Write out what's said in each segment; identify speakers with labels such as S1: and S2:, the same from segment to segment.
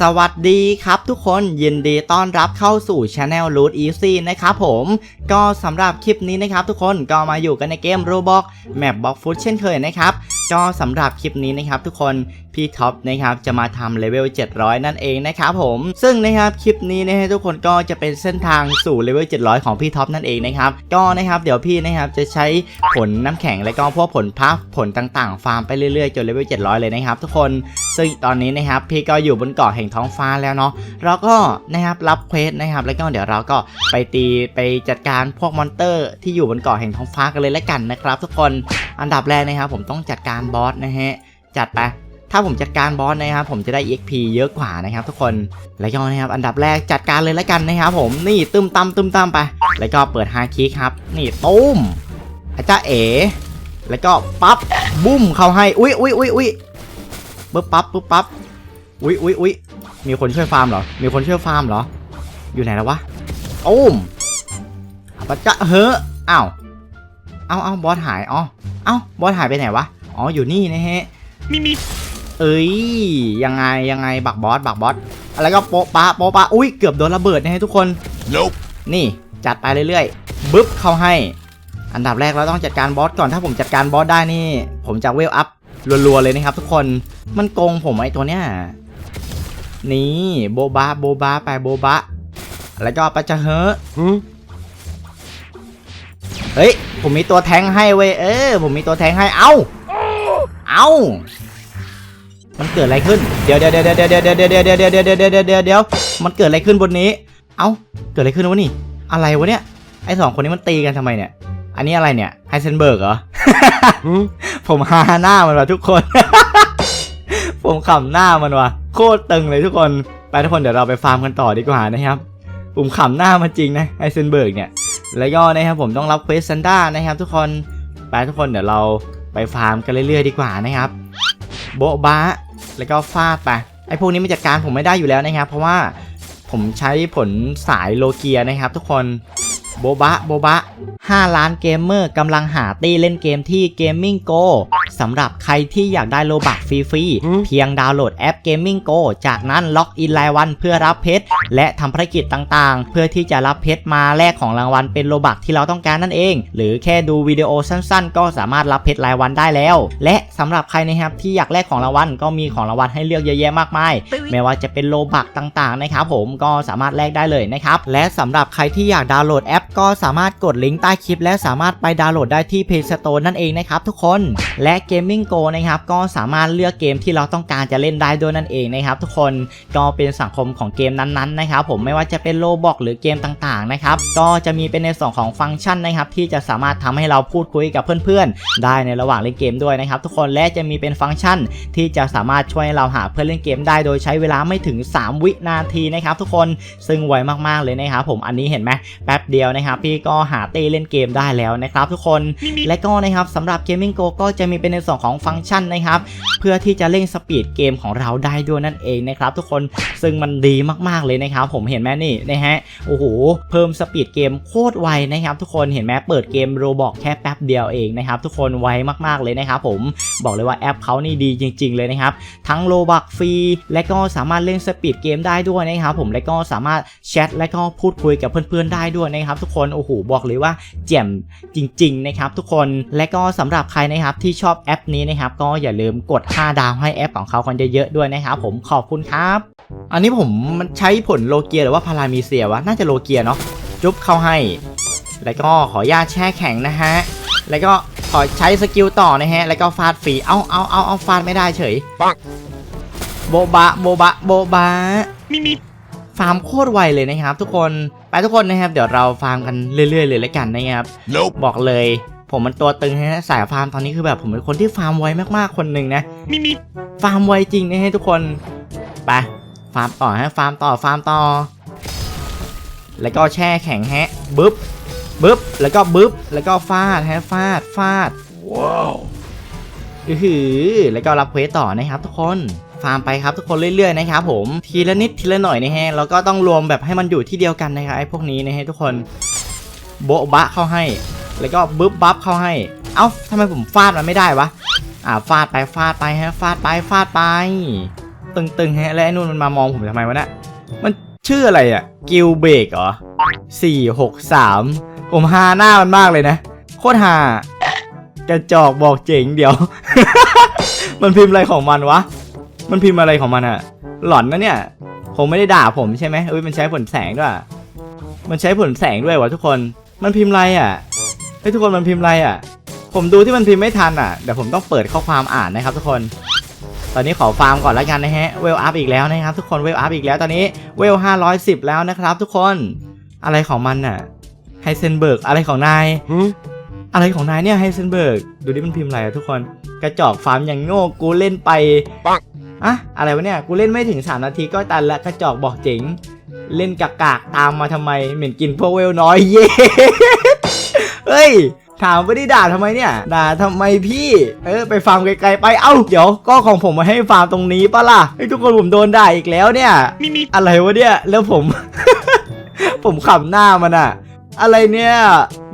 S1: สวัสดีครับทุกคนยินดีต้อนรับเข้าสู่ช anel Root Easy นะครับผมก็สำหรับคลิปนี้นะครับทุกคนก็มาอยู่กันในเกม Roblox Map Box Food เช่นเคยนะครับก็สำหรับคลิปนี้นะครับทุกคน พี่ท็อปนะครับจะมาทำเลเวล700 นั่นเองนะครับผมซึ่งนะครับคลิปนี้นะฮะทุกคนก็จะเป็นเส้นทางสู่เลเวล700 ของพี่ท็อปนั่นเองนะครับก็นะครับเดี๋ยวพี่นะครับจะใช้ผลน้ำแข็งและก็พวกผลพักผลต่างๆ ฟาร์มไปเรื่อยๆจนเลเวล700 เลยนะครับ ทุกคนซึ่งตอนนี้นะครับพี่ก็อยู่บนเกาะแห่งท้องฟ้าแล้วเนาะเราก็นะครับรับเควสนะครับแล้วก็เดี๋ยวเราก็ไปตีไปจัดการพวกมอนเตอร์ที่อยู่บนเกาะแห่งท้องฟ้ากันเลยแล้วกันนะครับ ทุกคนอันดับแรกนะครับผมต้องจัดการบอสนะฮะจัดไป ถ้าผมจัดการบอสนะครับผมจะได้ EXP เยอะกว่านะครับทุกคนแล้วก็นะครับอันดับแรกจัดการเลยแล้วกันนะครับผมนี่ตึมตามตึมตามไป แล้วก็เปิดฮาคิครับ นี่ตุ้มอาจารย์เอ๋แล้วก็ปั๊บบุ้มเข้าให้อุ้ยอุ้ยอุ้ยอุ้ยปึ๊บปั๊บปึ๊บปั๊บอุ้ยอุ้ยอุ้ยมีคนช่วยฟาร์มเหรอ มีคนช่วยฟาร์มเหรอ อยู่ไหนแล้ววะตุ้มปัจจะเฮ้ออ้าวเอาเอาบอสหายอ๋อเอ้าบอสหายไปไหนวะอ๋ออยู่นี่นะฮะ
S2: มีมี
S1: เอ้ยยังไงยังไงบักบอสบักบอสแล้วก็โปะปะโปะปะอุ้ยเกือบโดนระเบิดนะฮะทุกคน
S2: Nope
S1: นี่จัดไปเรื่อยๆบึ๊บเข้าให้ อันดับแรกเราต้องจัดการบอสก่อนถ้าผมจัดการบอสได้นี่ ผมจะเวลอัพรัวๆเลยนะครับทุกคนมันโกงผมไอตัวเนี้ยนี่โบบาโบบาไปโบบะแล้วก็ปะจะเฮอะเฮ้ยผมมีตัวแทงให้เว้ยเออผมมีตัวแทงให้เอ้าเอ้า มันเกิดอะไรขึ้นเดี๋ยวเดี๋ยวเดี๋ยวเดี๋ยวเดี๋ยวเดี๋ยวเดี๋ยวเดี๋ยวเดี๋ยวเดี๋ยวเดี๋ยวเดี๋ยวเดี๋ยวเดี๋ยวมันเกิดอะไรขึ้นบนนี้ เอ้า เกิดอะไรขึ้นวะนี่ อะไรวะเนี่ย ไอสองคนนี้มันตีกันทำไมเนี่ย อันนี้อะไรเนี่ย ไฮเซนเบิร์กเหรอ ผมฮาหน้ามันว่ะทุกคน ผมขำหน้ามันว่ะ โคตรตึงเลยทุกคน ไปทุกคนเดี๋ยวเราไปฟาร์มกันต่อดีกว่านะครับ ผมขำหน้ามันจริงนะ ไฮเซนเบิร์กเนี่ย แล้วก็นะครับผมต้องรับเควสซันด้านะครับ ทุกคน ไปทุกคนเดี๋ยวเราไปฟาร์มกันเรื่อยๆดีกว่านะครับ โบ๊ะบ้า แล้วก็ฟาดไปไอ้พวกนี้มันจัดการผมไม่ได้อยู่แล้วนะครับ เพราะว่าผมใช้ผลสายโลเกียนะครับ ทุกคน โบบะโบบะ 5 ล้านเกมเมอร์กำลังหาตี้เล่นเกมที่ Gaming Go สำหรับใครที่อยากได้โลบักฟรีๆ เพียงดาวน์โหลดแอป Gaming Go จากนั้นล็อกอินรายวันเพื่อรับเพชร และทำภารกิจต่างๆ เพื่อที่จะรับเพชรมาแลกของรางวัลเป็นโลบักที่เราต้องการนั่นเอง หรือแค่ดูวิดีโอสั้นๆ ก็สามารถรับเพชรรายวันได้แล้ว และสำหรับใครนะครับที่อยากแลกของรางวัลก็มีของรางวัลให้เลือกเยอะแยะมากมายไม่ว่าจะเป็นโลบักต่างๆนะครับผมก็สามารถแลกได้เลยนะครับและสำหรับใครที่อยากดาวน์โหลดแอปก็สามารถกดลิงก์ใต้คลิป และสามารถไปดาวน์โหลดได้ที่ Play Store นั่นเองนะครับทุกคน และ Gaming Go นะครับก็สามารถเลือกเกมที่เราต้องการจะเล่นได้ด้วยนั่นเองนะครับทุกคนก็เป็นสังคมของเกมนั้นๆนะครับผมไม่ว่าจะเป็นโลบอกหรือเกมต่างๆนะครับก็จะมีเป็นในส่วนของฟังก์ชันนะครับที่จะสามารถทำให้เราพูดคุยกับเพื่อนๆ ได้ในระหว่างเล่นเกมด้วยนะครับทุกคนและจะมีเป็นฟังก์ชันที่จะสามารถช่วยให้เราหาเพื่อนเล่นเกมได้โดยใช้เวลาไม่ถึง 3 วินาทีนะครับทุกคนซึ่งไวมากๆเลยนะครับผมอันนี้เห็นไหมแป๊บเดียวนะครับพี่ก็หาตีเล่นเกมได้แล้วนะครับทุกคน
S2: มีมี
S1: และก็นะครับสำหรับ Gaming Go ก็จะมีเป็นในส่วนของฟังก์ชันนะครับเพื่อที่จะเร่งสปีดเกมของเราได้ด้วยนั่นเองนะครับทุกคนซึ่งมันดีมากๆเลยนะครับผมเห็นไหมนี่นะฮะโอ้โหเพิ่มสปีดเกมโคตรไวนะครับทุกคนเห็นไหมเปิดเกมโรบอกแค่แป๊บเดียวเองนะครับทุกคนไวมากๆเลยนะครับผมบอกเลยว่าแอปเขานี่ดีจริง ๆ เลยนะครับทั้งโลบักฟรีและก็สามารถเล่นสปีดเกมได้ด้วยนะครับผมและก็สามารถแชทและก็พูดคุยกับเพื่อนๆได้ด้วยนะครับทุกคนโอ้โหบอกเลยว่าแจ่มจริงๆนะครับทุกคนและก็สำหรับใครนะครับที่ชอบแอปนี้นะครับก็อย่าลืมกด 5 ดาวให้แอปของเขากันเยอะๆด้วยนะครับผมขอบคุณครับ อันนี้ผมมันใช้ผลโลเกียหรือว่าพารามีเซียวะน่าจะโลเกียเนาะจุ๊บเข้าให้ แล้วก็ขออนุญาตแช่แข็งนะฮะแล้วก็ขอใช้สกิลต่อนะฮะแล้วก็ฟาดฟรีเอาเอาเอาเอาฟาดไม่ได้เฉย
S2: ปัง
S1: โบบะโบบะโบบะ
S2: มีมี
S1: ฟาร์มโคตรไวเลยนะครับทุกคน ไปทุกคนนะครับ เดี๋ยวเราฟาร์มกันเรื่อยๆเลยแล้วกันนะครับ
S2: Nope
S1: บอกเลยผมมันตัวตึงนะฮะสายฟาร์มตอนนี้คือแบบผมเป็นคนที่ฟาร์มไวมากๆคนหนึ่งนะ
S2: มีมี
S1: ฟาร์มไวจริงนะฮะทุกคนไปฟาร์มต่อฮะฟาร์มต่อฟาร์มต่อ แล้วก็แช่แข็งฮะบึ๊บบึ๊บแล้วก็บึ๊บแล้วก็ฟาดฮะฟาดฟาด
S2: Wow
S1: อือหือแล้วก็รับเควสต่อนะครับทุกคน ฟาร์มไปครับทุกคนเรื่อยๆนะครับผมทีละนิดทีละหน่อยนะฮะแล้วก็ต้องรวมแบบให้มันอยู่ที่เดียวกันนะครับไอ้พวกนี้นะฮะทุกคนโบ๊ะบะเข้าให้ แล้วก็บึ๊บบับเข้าให้เอ้าทำไมผมฟาดมันไม่ได้วะอ่าฟาดไปฟาดไปฮะฟาดไปฟาดไป ตึงๆฮะและไอ้นู่นมันมามองผมทำไมวะเนี่ยมันชื่ออะไรอะกิลเบกเหรอสี่หกสามผมฮาหน้ามันมากเลยนะ โคตรฮากระจอกบอกเจ๋งเดี๋ยว มันพิมพ์อะไรของมันวะ มันพิมพ์อะไรของมันอะหลอนนะเนี่ยคงไม่ได้ด่าผมใช่ไหมเอ้ยมันใช้ผลแสงด้วย มันใช้ผลแสงด้วยวะทุกคน มันพิมพ์อะไรอะเฮ้ยทุกคนมันพิมพ์อะไรอะผมดูที่มันพิมพ์ไม่ทันอะเดี๋ยวผมต้องเปิดข้อความอ่านนะครับ ทุกคน ตอนนี้ขอฟาร์มก่อนแล้วกันนะฮะ เวลอัพอีกแล้วนะครับ ทุกคน เวลอัพอีกแล้วตอนนี้ เวล510แล้วนะครับ ทุกคน อะไรของมันน่ะไฮเซนเบิร์กอะไรของนายอะไรของนายเนี่ยไฮเซนเบิร์กดูดิมันพิมพ์อะไรอะทุกคน กระจอกฟาร์มอย่างโง่กูเล่นไป
S2: ปัง
S1: อะอะไรวะเนี่ย กูเล่นไม่ถึง 3 นาทีก็ตันละกระจอกบอกเจ๋ง เล่นกากๆตามมาทำไม เหม็นกินพวกเวลน้อยเย้เฮ้ยถามไม่ได้ด่าทำไมเนี่ย ด่าทำไมพี่ เออ ไปฟาร์มไกลๆไป เอ้า เดี๋ยว ก็ของผมมาให้ฟาร์มตรงนี้ปะล่ะไอ้ยทุกคนผมโดนด่าอีกแล้วเนี่ย
S2: มีมี
S1: อะไรวะเนี่ย แล้วผม ผมขำหน้ามันอะอะไรเนี่ย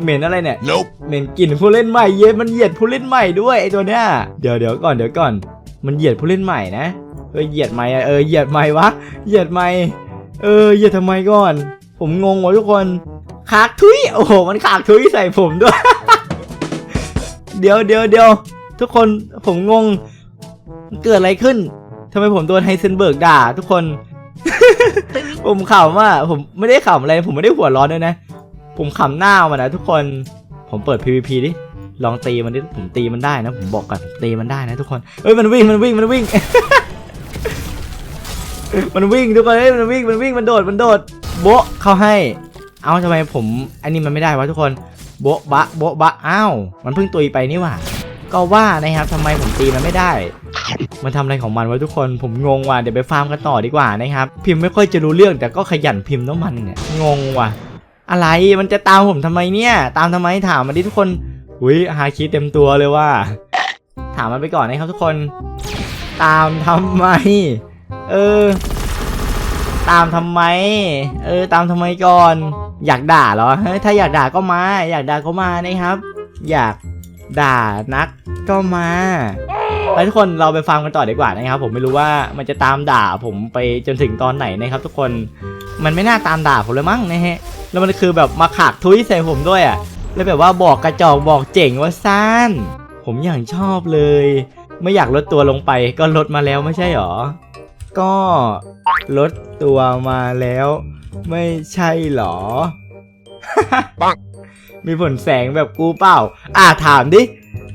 S1: เหม็นอะไรเนี่ย
S2: nope
S1: เหม็นกลิ่นผู้เล่นใหม่ เย็นมันเหยียดผู้เล่นใหม่ด้วยไอ้ตัวเนี้ย เดี๋ยวเดี๋ยวก่อนเดี๋ยวก่อน มันเหยียดผู้เล่นใหม่นะเออเหยียดไหมอะเออเหยียดไหมวะเหยียดไหมเออเหยียดทำไมก่อน ผมงงวะทุกคนขากทุยโอ้โหมันขากทุยใส่ผมด้วย เดี๋ยวเดี๋ยวเดี๋ยวทุกคนผมงง เกิดอะไรขึ้นทำไมผมโดนไฮเซนเบิร์กด่า ทุกคน ผมขำว่าผมไม่ได้ขำอะไร ผมไม่ได้หัวร้อนด้วยนะ ผมขำหน้ามันนะทุกคน ผมเปิด PVP ดิ ลองตีมันดิผมตีมันได้นะผมบอกก่อนตีมันได้นะทุกคนเอ้ยมันวิ่งมันวิ่งมันวิ่ง มันวิ่งทุกคนเอ้ยมันวิ่งมันวิ่งมันโดดมันโดดโบะเข้าให้ เอาทำไมผมอันนี้มันไม่ได้วะทุกคนโบะบะโบะบะอ้าวมันเพิ่งตุยไปนี่หว่าก็ว่านะครับทำไมผมตีมันไม่ได้ มันทำอะไรของมันวะทุกคนผมงงว่ะเดี๋ยวไปฟาร์มกันต่อดีกว่านะครับพิมพ์ไม่ค่อยจะรู้เรื่องแต่ก็ขยันพิมพ์น้ำมันเนี่ยงงว่ะอะไรมันจะตามผมทำไมเนี่ย ตามทำไมถามมาดิทุกคน อุ้ยฮาคิเต็มตัวเลยว่า ถามมันไปก่อนนะครับทุกคน ตามทำไม เออ ตามทำไม เออ ตามทำไมก่อน อยากด่าเหรอเฮ้ยถ้าอยากด่าก็มา อยากด่าก็มานะครับ อยากด่านักก็มาไปทุกคนเราไปฟังกันต่อดีกว่านะครับ ผมไม่รู้ว่ามันจะตามด่าผมไปจนถึงตอนไหนนะครับ ทุกคนมันไม่น่าตามด่าผมเลยมั้งนะฮะแล้วมันคือแบบมาขากทุยใส่ผมด้วยอะ แล้วแบบว่าบอกกระจอกบอกเจ๋งว่าซ่านผมอย่างชอบเลย ไม่อยากลดตัวลงไปก็ลดมาแล้วไม่ใช่หรอ ก็ลดตัวมาแล้ว ไม่ใช่หรอ
S2: ปัง
S1: มีผลแสงแบบกูเปล่า อ่าถามดิ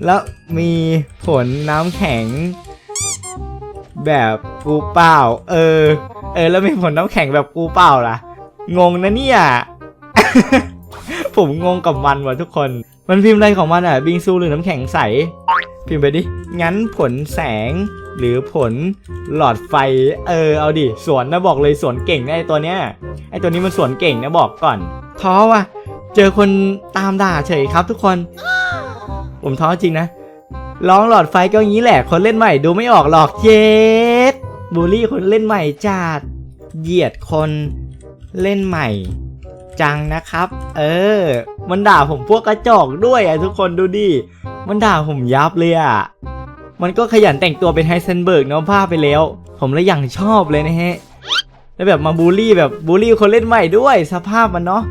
S1: แล้วมีผลน้ำแข็ง แบบกูเปล่า เออ เออ แล้วมีผลน้ำแข็งแบบกูเปล่าล่ะ งงนะเนี่ย ผมงงกับมันว่ะทุกคน มันพิมพ์อะไรของมันอะ บิงซูหรือน้ำแข็งใส พิมพ์ไปดิ งั้นผลแสงหรือผลหลอดไฟ เออ เอาดิ สวนนะบอกเลยสวนเก่งนะไอตัวเนี้ย ไอตัวนี้มันสวนเก่งนะบอกก่อน ท้อว่ะ เจอคนตามด่าเฉยครับทุกคน ผมท้อจริงนะ ร้องหลอดไฟก็งี้แหละ คนเล่นใหม่ดูไม่ออกหรอกเย็ดบูลลี่คนเล่นใหม่จัด เหยียดคนเล่นใหม่ จังนะครับ เออ มันด่าผมพวกกระจอกด้วยอะทุกคนดูดิ มันด่าผมยับเลยอะ มันก็ขยันแต่งตัวเป็นไฮเซนเบิร์กเนาะผ้าไปแล้ว ผมเลยอย่างชอบเลยนะฮะ แล้วแบบมาบูลลี่แบบบูลลี่คนเล่นใหม่ด้วยสภาพมันเนาะ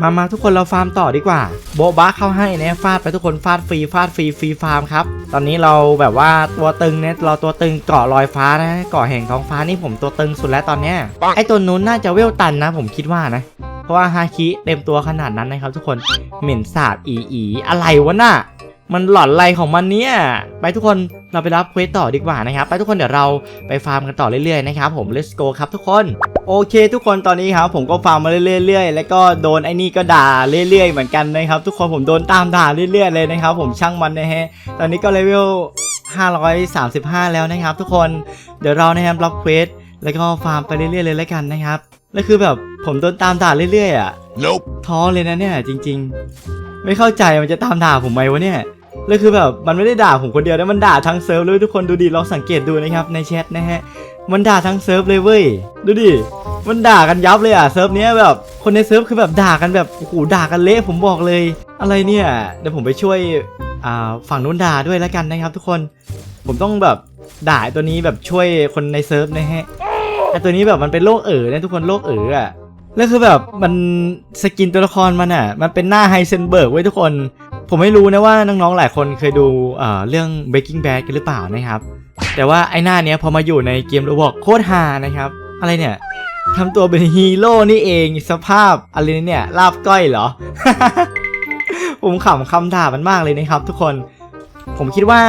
S1: มามาทุกคนเราฟาร์มต่อดีกว่า โบบะเข้าให้นะฟาดไปทุกคนฟาดฟรีฟาดฟรีฟรีฟาร์มครับ ตอนนี้เราแบบว่าตัวตึงเนี่ยเราตัวตึงเกาะลอยฟ้านะเกาะแห่งท้องฟ้านี่ผมตัวตึงสุดแล้วตอนเนี้ย ไอตัวนู้นน่าจะเวลตันนะ ผมคิดว่านะ เพราะว่าฮาคิเต็มตัวขนาดนั้นนะครับทุกคนเหม็นสาบอีอีอะไรวะน่ะมันหลอนอะไรของมันเนี่ย ไปทุกคนเราไปรับเควสต่อดีกว่านะครับ ไปทุกคนเดี๋ยวเราไปฟาร์มกันต่อเรื่อยๆนะครับผม let's go ครับทุกคน โอเค ทุกคนตอนนี้ครับผมก็ฟาร์มมาเรื่อยๆ แล้วก็โดนไอ้นี่ก็ด่าเรื่อยๆ เหมือนกันนะครับ ทุกคนผมโดนตามด่าเรื่อยๆเลยนะครับ ผมช่างมันนะฮะ ตอนนี้ก็เลเวล 535 แล้วนะครับ ทุกคน เดี๋ยวเรานะครับรับเควสแล้วก็ฟาร์มไปเรื่อยๆเลยแล้วกันนะครับ แล้วคือแบบผมโดนตามด่าเรื่อยๆอะ
S2: nope
S1: ท้อเลยนะเนี่ยจริง ๆ ไม่เข้าใจมันจะตามด่าผมไหมวะเนี่ยแล้วคือแบบมันไม่ได้ด่าผมคนเดียวนะมันด่าทั้งเซิร์ฟเลยทุกคนดูดิลองสังเกตดูนะครับในแชทนะฮะมันด่าทั้งเซิร์ฟเลยเว้ยดูดิมันด่ากันยับเลยอะเซิร์ฟเนี้ยแบบคนในเซิร์ฟคือแบบด่ากันแบบโอ้โหด่ากันเละผมบอกเลย อะไรเนี่ยเดี๋ยวผมไปช่วยอ่าฝั่งนู้นด่าด้วยแล้วกันนะครับ ทุกคน ผมต้องแบบด่าไอ้ตัวนี้แบบช่วยคนในเซิร์ฟนะฮะไอตัวนี้แบบมันเป็นโรคเอ๋อเนี่ยทุกคนโรคเอ๋ออะแล้วคือแบบมันสกินตัวละครมันอะ มันเป็นหน้าไฮเซนเบิร์กไว้ทุกคน ผมไม่รู้นะว่าน้องๆหลายคนเคยดูเอ่อเรื่อง Breaking Bad กันหรือเปล่านะครับ แต่ว่าไอ้หน้าเนี้ยพอมาอยู่ในเกมโรบอกโคตรฮานะครับ อะไรเนี่ยทำตัวเป็นฮีโร่นี่เองสภาพอะไรเนี่ยลาบก้อยเหรอ ผมขำคำด่ามันมากเลยนะครับ ทุกคน ผมคิดว่า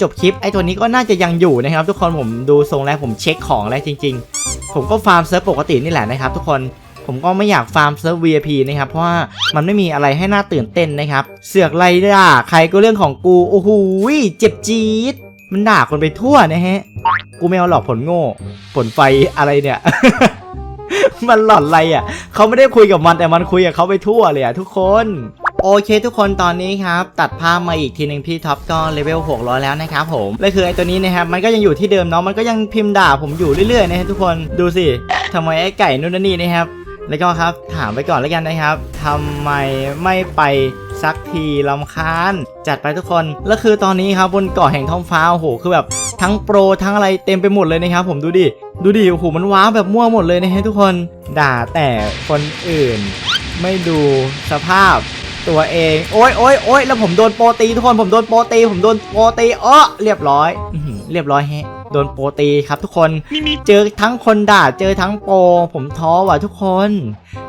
S1: จบคลิปไอ้ตัวนี้ก็น่าจะยังอยู่นะครับ ทุกคนผมดูทรงแล้วผมเช็คของแล้วจริง ๆ ผมก็ฟาร์มเซิร์ฟปกตินี่แหละนะครับทุกคนผมก็ไม่อยากฟาร์มเซิร์ฟ VIP นะครับ เพราะว่ามันไม่มีอะไรให้น่าตื่นเต้นนะครับ เสือกไรด่าใครก็เรื่องของกู โอ้โหเจ็บจี๊ด มันด่าคนไปทั่วนะฮะ กูไม่เอาหลอกผลโง่ ผลไฟอะไรเนี่ย มันหลอนอะไรอะ เขาไม่ได้คุยกับมันแต่มันคุยกับเขาไปทั่วเลยอะทุกคน โอเคทุกคนตอนนี้ครับ ตัดภาพมาอีกทีหนึ่งพี่ท็อปก็เลเวล600 แล้วนะครับผมและคือไอตัวนี้นะครับมันก็ยังอยู่ที่เดิมเนาะมันก็ยังพิมพ์ด่าผมอยู่เรื่อยๆนะฮะทุกคนดูสิทำไมไอ้ไก่นู่นนนนี่นะครับแล้วก็ครับถามไปก่อนแล้วกันนะครับทำไมไม่ไปสักทีลำคาญ จัดไปทุกคน แล้วคือตอนนี้ครับบนเกาะแห่งท้องฟ้าโอ้โหคือแบบทั้งโปรทั้งอะไรเต็มไปหมดเลยนะครับผมดูดิ ดูดิโอ้โหมันว้าวแบบมั่วหมดเลยนะฮะทุกคน ด่าแต่คนอื่น ไม่ดูสภาพ ตัวเอง โอ้ยโอ้ยโอ้ยแล้วผมโดนโปรตีทุกคนผมโดนโปรตีผมโดนโปรตีเออเรียบร้อยอื้อหือเรียบร้อยแฮะโดนโปรตีครับทุกคนเจอทั้งคนด่าเจอทั้งโปรผมท้อว่ะทุกคน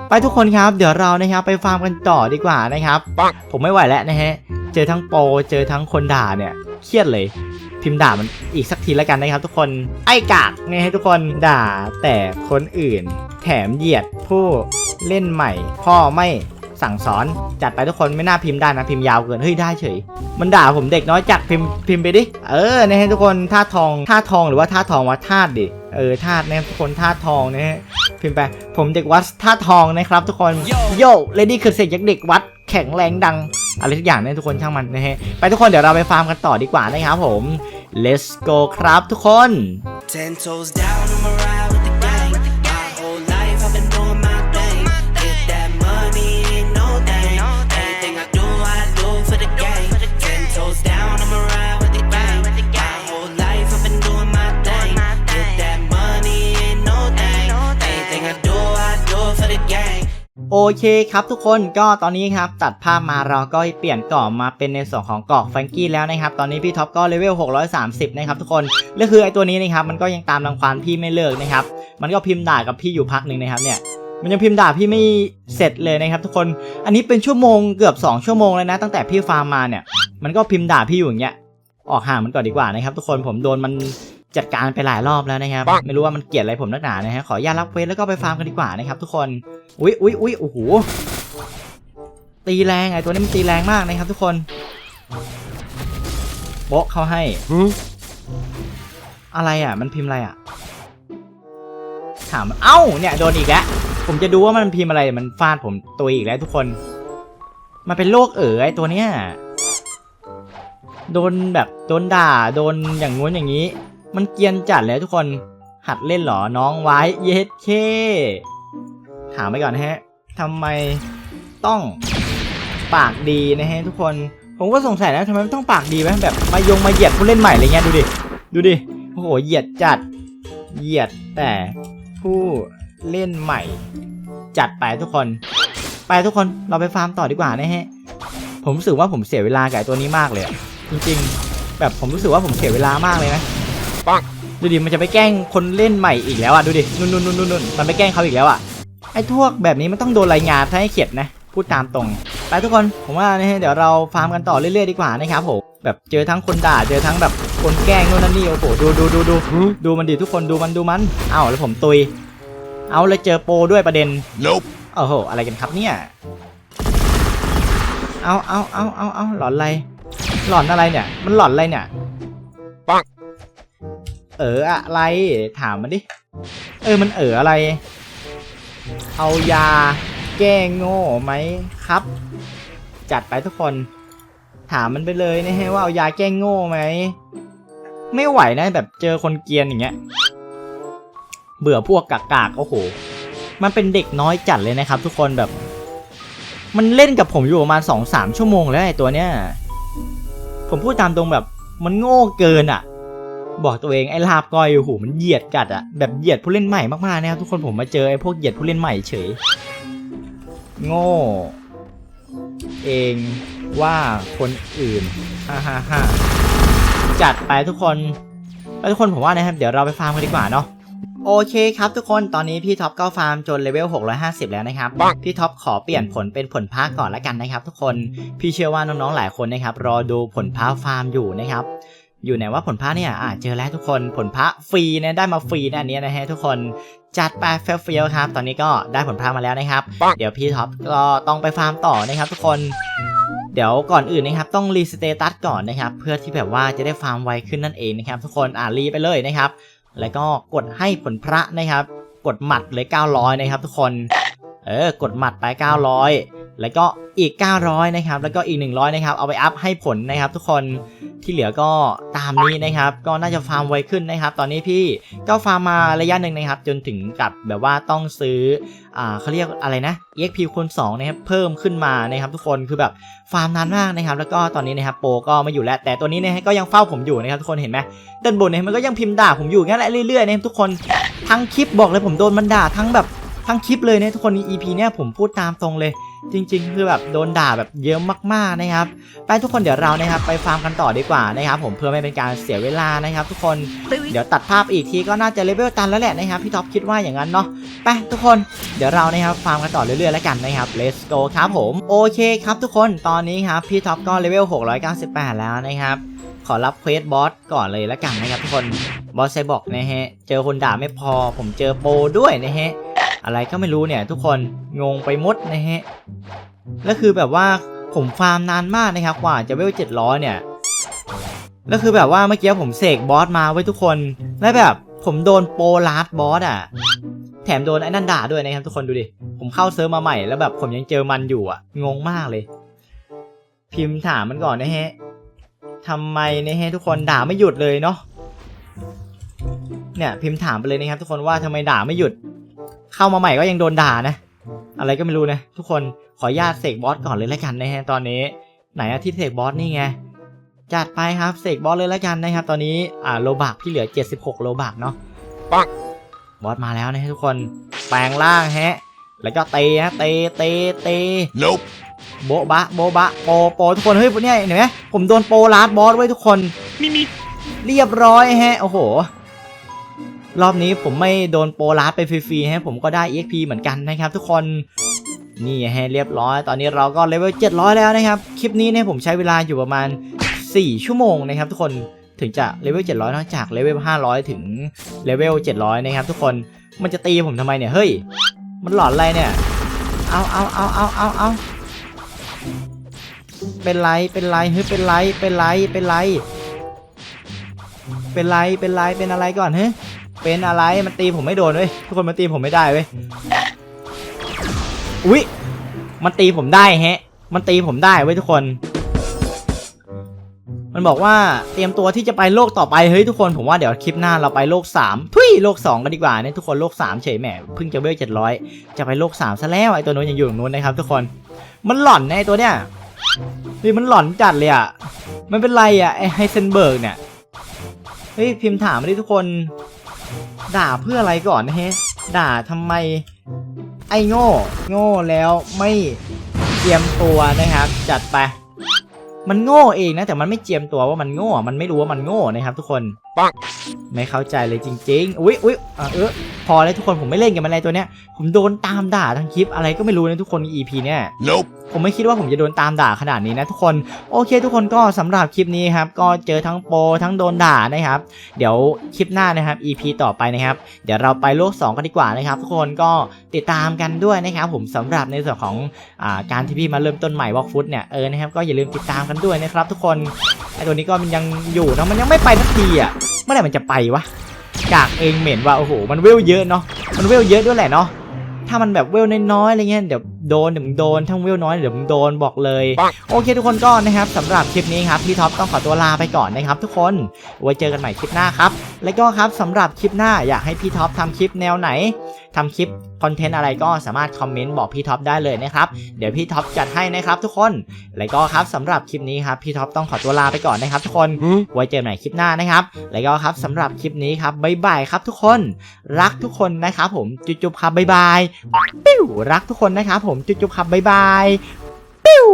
S1: ไปทุกคนครับ เดี๋ยวเรานะครับไปฟาร์มกันต่อดีกว่านะครับ
S2: ปัง
S1: ผมไม่ไหวแล้วนะฮะ เจอทั้งโปรเจอทั้งคนด่าเนี่ยเครียดเลย พิมพ์ด่ามันอีกสักทีแล้วกันนะครับ ทุกคนไอ้กากไงให้ทุกคนด่าแต่คนอื่น แถมเหยียดผู้เล่นใหม่ พ่อไม่ สั่งสอน จัดไปทุกคนไม่น่าพิมพ์ได้นะพิมพ์ยาวเกินเฮ้ยได้เฉย มันด่าผมเด็กน้อยจัดพิมพ์พิมพ์ไปดิเออนะฮะทุกคนท่าทองท่าทองหรือว่าท่าทองวะท่าดิเออท่าตุนะทุกคนท่าทองนะฮะพิมพ์ไปผมเด็กวัดท่าทองนะครับ ทุกคนโย่เลดี้คือเสกยักษ์เด็กวัดแข็งแรงดังอะไรทุกอย่างเนี่ยทุกคนช่างมันนะฮะไปทุกคนเดี๋ยวเราไปฟาร์มกันต่อดีกว่านะครับผม let's go ครับทุกคน โอเคครับทุกคนก็ตอนนี้ครับตัดภาพมาเราก็เปลี่ยนเกาะมาเป็นในส่วนของเกาะแฟรงกี้แล้วนะครับตอนนี้พี่ท็อปก็เลเวล 630 นะครับทุกคนและคือไอตัวนี้นะครับมันก็ยังตามรังควานพี่ไม่เลิกนะครับมันก็พิมพ์ด่ากับพี่อยู่พักหนึ่งนะครับเนี่ยมันยังพิมพ์ด่าพี่ไม่เสร็จเลยนะครับทุกคนอันนี้เป็นชั่วโมงเกือบ 2 ชั่วโมงเลยนะตั้งแต่พี่ฟาร์มมาเนี่ยมันก็พิมพ์ด่าพี่อยู่อย่างเงี้ยออกห่างมันก่อนดีกว่านะครับทุกคนผมโดนมัน จัดการไปหลายรอบแล้วนะครับ
S2: ปัง
S1: ไม่รู้ว่ามันเกลียดอะไรผมนักหนานะฮะขออนุญาตรับเวทแล้วก็ไปฟาร์มกันดีกว่านะครับทุกคนอุ๊ยอุ๊ยอุ๊ยโอ้โหตีแรงไอ้ตัวนี้มันตีแรงมากนะครับทุกคนโบ๊ะเขาให้อะไรอะ มันพิมพ์อะไรอะ ถามเอ้าเนี่ยโดนอีกแล้วผมจะดูว่ามันพิมพ์อะไรมันฟาดผมตัวอีกแล้วทุกคน มันเป็นโรคเอ๋อไอ้ตัวเนี้ยโดนแบบโดนด่าโดนอย่างงู้นอย่างนี้ มันเกียนจัดแล้วทุกคน หัดเล่นเหรอ น้องไว้ เย็ดเค ถามไปก่อนนะฮะทำไมต้องปากดีนะฮะทุกคน ผมก็สงสัยนะทำไมต้องปากดีไหมแบบมายงมาเหยียดผู้เล่นใหม่อะไรเงี้ยดูดิ ดูดิ โอ้โห เหยียดจัด เหยียดแต่ผู้เล่นใหม่ จัดไปทุกคน ไปทุกคน เราไปฟาร์มต่อดีกว่านะฮะ ผมรู้สึกว่าผมเสียเวลากับตัวนี้มากเลย จริง ๆ แบบผมรู้สึกว่าผมเสียเวลามากเลยนะ
S2: ปัง
S1: ดูดิมันจะไปแกล้งคนเล่นใหม่อีกแล้วอะดูดินู่นนู่นนู่นนู่นมันไปแกล้งเขาอีกแล้วอะไอ้พวกแบบนี้มันต้องโดนรายงานถ้าให้เข็ดนะพูดตามตรงไปทุกคนผมว่านะฮะเดี๋ยวเราฟาร์มกันต่อเรื่อยๆดีกว่านะครับผมแบบเจอทั้งคนด่าเจอทั้งแบบคนแกล้งนู่นนั่นนี่โอ้โหดูดูดูดูดูมันดิทุกคนดูมันดูมันเอ้าแล้วผมตุย เอาเลยเจอโปรด้วยประเด็น
S2: Nope.
S1: โอ้โหอะไรกันครับเนี่ยเอาเอาเอาเอาเอาหลอนอะไรหลอนอะไรเนี่ย มันหลอนอะไรเนี่ย
S2: ปัง
S1: เอออะไร ถามมันดิ เออมันเอออะไร เอายาแก้โง่ไหมครับ จัดไปทุกคน ถามมันไปเลยนะฮะว่าเอายาแก้โง่ไหม ไม่ไหวนะแบบเจอคนเกียนอย่างเงี้ย เบื่อพวกกากๆโอ้โห มันเป็นเด็กน้อยจัดเลยนะครับ ทุกคนแบบ มันเล่นกับผมอยู่ประมาณสองสามชั่วโมงแล้วไอ้ตัวเนี้ย ผมพูดตามตรงแบบมันโง่เกินอะ บอกตัวเองไอ้ลาบก้อยโอ้โหมันเหยียดกัดอะแบบเหยียดผู้เล่นใหม่มากๆนะครับทุกคนผมมาเจอไอ้พวกเหยียดผู้เล่นใหม่เฉย โง่ เองว่าคนอื่นฮ่าฮ่าฮ่าจัดไปทุกคนแล้วทุกคนผมว่านะครับ เดี๋ยวเราไปฟาร์มกันดีกว่าเนาะโอเคครับทุกคนตอนนี้พี่ท็อปก็ฟาร์มจนเลเวล 650 แล้วนะครับ พี่ท็อปขอเปลี่ยนผลเป็นผลพ้าก่อนละกันนะครับ ทุกคน พี่เชื่อว่าน้องๆ หลายคนนะครับรอดูผลพ้าฟาร์มอยู่นะครับ อยู่ไหนว่าผลพ้าเนี่ยอ่าเจอแล้วทุกคนผลพ้าฟรีนะได้มาฟรีนะอันเนี้ยนะฮะทุกคนจัดไปเฟลเฟลครับ ตอนนี้ก็ได้ผลพ้ามาแล้วนะครับ
S2: ปัง
S1: เดี๋ยวพี่ท็อปก็ต้องไปฟาร์มต่อนะครับ ทุกคนเดี๋ยวก่อนอื่นนะครับต้องรีสเตตัสก่อนนะครับ เพื่อที่แบบว่าจะได้ฟาร์มไวขึ้นนั่นเองนะครับ ทุกคนอ่ารีไปเลยนะครับ แล้วก็กดให้ผลพระนะครับ กดหมัดเลย900 นะครับ ทุกคน เออกดหมัดไป 900 แล้วก็อีก 900 นะครับ แล้วก็อีก 100 นะครับ เอาไปอัพให้ผลนะครับ ทุกคนที่เหลือก็ตามนี้นะครับ ก็น่าจะฟาร์มไวขึ้นนะครับ ตอนนี้พี่ก็ฟาร์มมาระยะหนึ่งนะครับ จนถึงกับแบบว่าต้องซื้ออ่าเขาเรียกอะไรนะ EXP คูณ2นะครับ เพิ่มขึ้นมานะครับ ทุกคน คือแบบฟาร์มนานมากนะครับ แล้วก็ตอนนี้นะครับโปก็ไม่อยู่แล้ว แต่ตัวนี้นะฮะก็ยังเฝ้าผมอยู่นะครับ ทุกคน เห็นไหมด้านบนเนี่ยมันก็ยังพิมพ์ด่าผมอยู่งั้นแหละเรื่อยๆนะครับทุกคน ทั้งคลิปบอกเลยผมโดนมันด่าทั้งแบบทั้งคลิปเลยเนี่ยทุกคนใน EP เนี่ยผมพูดตามตรงเลย จริง ๆ คือแบบโดนด่าแบบเยอะมากๆนะครับ ไปทุกคนเดี๋ยวเรานะครับไปฟาร์มกันต่อดีกว่านะครับ ผมเพื่อไม่เป็นการเสียเวลานะครับ ทุกคนเดี๋ยวตัดภาพอีกทีก็น่าจะเลเวลตันแล้วแหละนะครับพี่ท็อปคิดว่าอย่างนั้นเนาะไปทุกคนเดี๋ยวเรานะครับฟาร์มกันต่อเรื่อยๆแล้วกันนะครับ let's go ครับผมโอเคครับทุกคนตอนนี้ครับพี่ท็อปก็เลเวล698 แล้วนะครับขอรับเควสบอสก่อนเลยแล้วกันนะครับทุกคนบอสไซบอกนะฮะเจอคนด่าไม่พอผมเจอโปด้วยนะฮะ อะไรก็ไม่รู้เนี่ยทุกคนงงไปหมดนะฮะแล้วคือแบบว่าผมฟาร์มนานมากนะครับกว่าจะเวล700เนี่ยแล้วคือแบบว่าเมื่อกี้ผมเสกบอสมาไว้ทุกคน แล้วแบบผมโดนโปรลาดบอสอะ แถมโดนไอ้นั่นด่าด้วยนะครับทุกคนดูดิ ผมเข้าเซิร์ฟมาใหม่แล้วแบบผมยังเจอมันอยู่อะ งงมากเลย พิมพ์ถามมันก่อนนะฮะทำไมนะฮะทุกคนด่าไม่หยุดเลยเนาะเนี่ยพิมพ์ถามไปเลยนะครับทุกคนว่าทำไมด่าไม่หยุด เข้ามาใหม่ก็ยังโดนด่านะ อะไรก็ไม่รู้นะทุกคนขออนุญาตเสกบอสก่อนเลยแล้วกันนะฮะตอนนี้ ไหนอะที่เสกบอสนี่ไงจัดไปครับเสกบอสเลยแล้วกันนะครับ ตอนนี้อ่าโลบักที่เหลือ 76 โลบักเนาะ
S2: ปัง
S1: บอสมาแล้วนะฮะทุกคนแปลงร่างฮะแล้วก็เตะฮะเตะเตะเตะ
S2: Nope.
S1: โบ๊ะบะโบ๊ะบะโปโปทุกคนเฮ้ยเนี่ยเห็นไหมผมโดนโปลาดบอสไว้ทุกคน
S2: Mi mi.
S1: เรียบร้อยฮะโอ้โห รอบนี้ผมไม่โดนโปรลาดไปฟรีๆฮะผมก็ได้ EXP เหมือนกันนะครับ ทุกคนนี่ฮะเรียบร้อย ตอนนี้เราก็เลเวล700 แล้วนะครับ คลิปนี้เนี่ยผมใช้เวลาอยู่ประมาณ 4 ชั่วโมงนะครับ ทุกคนถึงจะเลเวล700นอกจากเลเวล500 ถึงเลเวล700 นะครับ ทุกคนมันจะตีผมทำไมเนี่ยเฮ้ย มันหลอนอะไรเนี่ย เอาเอาเอาเอาเอาเอาเป็นไรเป็นไรเฮ้ยเป็นไรเป็นไรเป็นไร เป็นไรเป็นไรเป็นอะไรก่อนเฮ้ย เป็นอะไรมันตีผมไม่โดนเว้ยทุกคนมันตีผมไม่ได้เว้ยอุ๊ยมันตีผมได้แฮะ มันตีผมได้เว้ยทุกคน มันบอกว่าเตรียมตัวที่จะไปโลกต่อไปเฮ้ยทุกคนผมว่าเดี๋ยวคลิปหน้าเราไปโลก 3 ทุยโลก 2 กันดีกว่าเนี่ยทุกคนโลก 3 เฉยแหมเพิ่งจะเวล700จะไปโลก 3 ซะแล้วไอ้ตัวนู้นยังอยู่ตรงนู้นนะครับทุกคนมันหล่อนนะไอ้ตัวเนี้ยเฮ้ยมันหล่อนจัดเลยอะมันเป็นไรอะไอ้ไฮเซนเบิร์กเนี่ยเฮ้ยพิมพ์ถามมาดิทุกคน ด่าเพื่ออะไรก่อนนะเฮ้ด่าทำไม ไอ้โง่ โง่แล้วไม่เจียมตัวนะครับ จัดไป มันโง่เองนะแต่มันไม่เจียมตัวว่ามันโง่ มันไม่รู้ว่ามันโง่นะครับ ทุกคนไม่เข้าใจเลยจริง ๆ อุ๊ยอุ๊ยเออ พอแล้วทุกคนผมไม่เล่นกับมันอะไรตัวเนี้ย ผมโดนตามด่าทั้งคลิปอะไรก็ไม่รู้นะทุกคน EP เนี่ย
S2: Nope.
S1: ผมไม่คิดว่าผมจะโดนตามด่าขนาดนี้นะทุกคนโอเค ทุกคนก็สำหรับคลิปนี้ครับก็เจอทั้งโปรทั้งโดนด่านะครับ เดี๋ยวคลิปหน้านะครับ EP ต่อไปนะครับ เดี๋ยวเราไปโลก 2 กันดีกว่านะครับ ทุกคนก็ติดตามกันด้วยนะครับผมสำหรับในส่วนของอาการที่พี่มาเริ่มต้นใหม่วอล์กฟุตเนี่ยเออนะครับก็อย่าลืมติดตามกันด้วยนะครับ ทุกคนไอตัวนี้ก็มันยังอยู่เนอะมันยังไม่ไปสักทีอะเมื่อไหร่มันจะไปวะ กากเองเหม็นว่าโอ้โหมันเวลเยอะเนาะมันเวลเยอะด้วยแหละเนาะถ้ามันแบบเวลน้อยๆอะไรเงี้ยเดี๋ยวโดนเดี๋ยวมึงโดนทั้งเวลน้อยเดี๋ยวมึงโดนบอกเลย โอเคทุกคนก็นะครับสำหรับคลิปนี้ครับพี่ท็อปต้องขอตัวลาไปก่อนนะครับทุกคนไว้เจอกันใหม่คลิปหน้าครับ และก็ครับสำหรับคลิปหน้าอยากให้พี่ท็อปทำคลิปแนวไหน ทำคลิปคอนเทนต์อะไรก็สามารถคอมเมนต์บอกพี่ท็อปได้เลยนะครับ เดี๋ยวพี่ท็อปจัดให้นะครับทุกคน แล้วก็ครับสำหรับคลิปนี้ครับพี่ท็อปต้องขอตัวลาไปก่อนนะครับทุกคน ไว้เจอกันใหม่คลิปหน้านะครับ แล้วก็ครับสำหรับคลิปนี้ครับบ๊ายบายครับทุกคน รักทุกคนนะครับผมจุ๊บๆครับบ๊ายบายปิ้วรักทุกคนนะครับผมจุ๊บๆครับบ๊ายบายปิ้ว